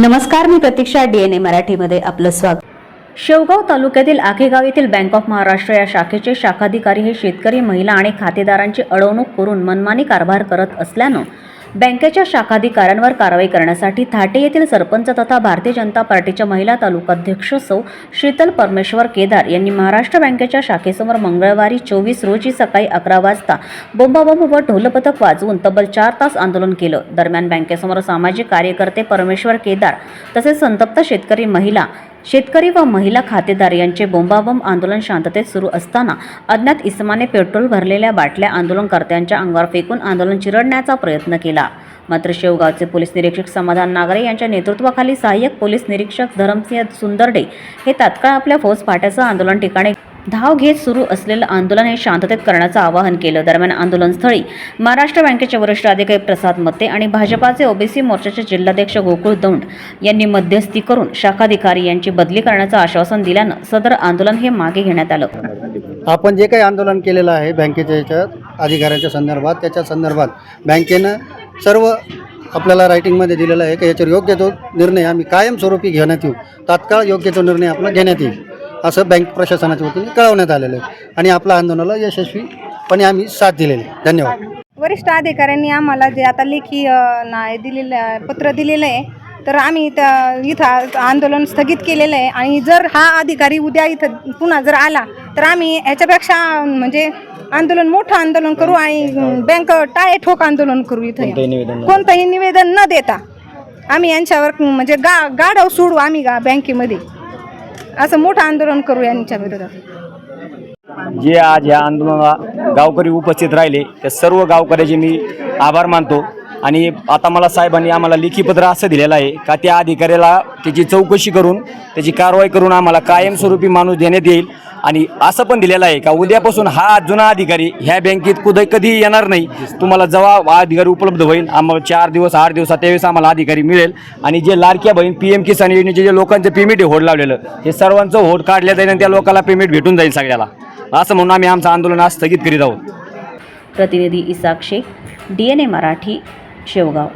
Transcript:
नमस्कार मी प्रतीक्षा डीएनए मराठीमध्ये आपलं स्वागत. शेवगाव तालुक्यातील आखेगाव येथील बँक ऑफ महाराष्ट्र या शाखेचे शाखाधिकारी हे शेतकरी महिला आणि खातेदारांची अडवणूक करून मनमानी कारभार करत असल्यानं बँकेच्या शाखाधिकाऱ्यांवर कारवाई करण्यासाठी थाटे येथील सरपंच तथा भारतीय जनता पार्टीच्या महिला तालुकाध्यक्ष सौ शीतल परमेश्वर केदार यांनी महाराष्ट्र बँकेच्या शाखेसमोर मंगळवारी चोवीस रोजी सकाळी अकरा वाजता बोंबाबोंब व ढोलपथक वाजवून तब्बल चार तास आंदोलन केलं. दरम्यान बँकेसमोर सामाजिक कार्यकर्ते परमेश्वर केदार तसेच संतप्त शेतकरी महिला शेतकरी व महिला खातेदार यांचे बोंबाबोंब आंदोलन शांततेत सुरू असताना अज्ञात इसमाने पेट्रोल भरलेल्या बाटल्या आंदोलनकर्त्यांच्या अंगावर फेकून आंदोलन चिरडण्याचा प्रयत्न केला. मात्र शेवगावचे पोलीस निरीक्षक समाधान नागरे यांच्या नेतृत्वाखाली सहाय्यक पोलीस निरीक्षक धरमसिंह सुंदरडे हे तात्काळ आपल्या फौज फाट्याचं आंदोलन ठिकाणी धाव घेत सुरू असलेलं आंदोलन हे शांततेत करण्याचं आवाहन केलं. दरम्यान आंदोलनस्थळी महाराष्ट्र बँकेचे वरिष्ठ अधिकारी प्रसाद मते आणि भाजपाचे ओबीसी मोर्चाचे जिल्हाध्यक्ष गोकुळ दौंड यांनी मध्यस्थी करून शाखाधिकारी यांची बदली करण्याचं आश्वासन दिल्यानं सदर आंदोलन हे मागे घेण्यात आलं. आपण जे काही आंदोलन केलेलं आहे बँकेच्या अधिकाऱ्यांच्या संदर्भात त्याच्या संदर्भात बँकेनं सर्व आपल्याला रायटिंगमध्ये दिलेलं आहे की याच्यावर योग्य तो निर्णय आम्ही कायमस्वरूपी घेण्यात येऊ. तात्काळ योग्य तो निर्णय आपला घेण्यात येईल. असं बँक प्रशासनाच्या वतीने कळवण्यात आलेलं आहे. आणि आपल्या आंदोलनाला यशस्वीपणे आम्ही साथ दिलेली आहे. धन्यवाद. वरिष्ठ अधिकाऱ्यांनी आम्हाला जे आता लेखी अ, नाय दिलेलं पत्र दिलेलं आहे तर आम्ही त्या इथं आंदोलन स्थगित केलेलं आहे. आणि जर हा अधिकारी उद्या इथं पुन्हा जर आला तर आम्ही ह्याच्यापेक्षा म्हणजे आंदोलन मोठं आंदोलन करू आणि बँक टाळे ठोक आंदोलन करू इथं. कोणतंही निवेदन न देता आम्ही यांच्यावर म्हणजे गा गाढव सोडू आम्ही गा बँकेमध्ये. असं मोठं आंदोलन करू यांच्या विरोधात. जे आज या आंदोलनाला गावकरी उपस्थित राहिले त्या सर्व गावकऱ्याचे मी आभार मानतो. आणि आता मला साहेबांनी आम्हाला लेखीपत्र असं दिलेलं आहे का त्या अधिकाऱ्याला त्याची चौकशी करून त्याची कारवाई करून आम्हाला कायमस्वरूपी माणूस देण्यात येईल. आणि असं पण दिलेलं आहे का उद्यापासून हा जुना अधिकारी ह्या बँकेत कुठे कधी येणार नाही. तुम्हाला जेव्हा अधिकारी उपलब्ध होईल. आम्हाला चार दिवस आठ दिवसात त्यावेळेस आम्हाला अधिकारी मिळेल. आणि जे लाडक्या बहीण पी एम किसान योजनेचे जे लोकांचं पेमेंट होड लावलेलं हे सर्वांचं होड काढलं जाईल आणि त्या लोकांना पेमेंट भेटून जाईल सगळ्याला. असं म्हणून आम्ही आमचं आंदोलन आज स्थगित करीत आहोत. प्रतिनिधी Sakshi D N A Marathi Shevgaon.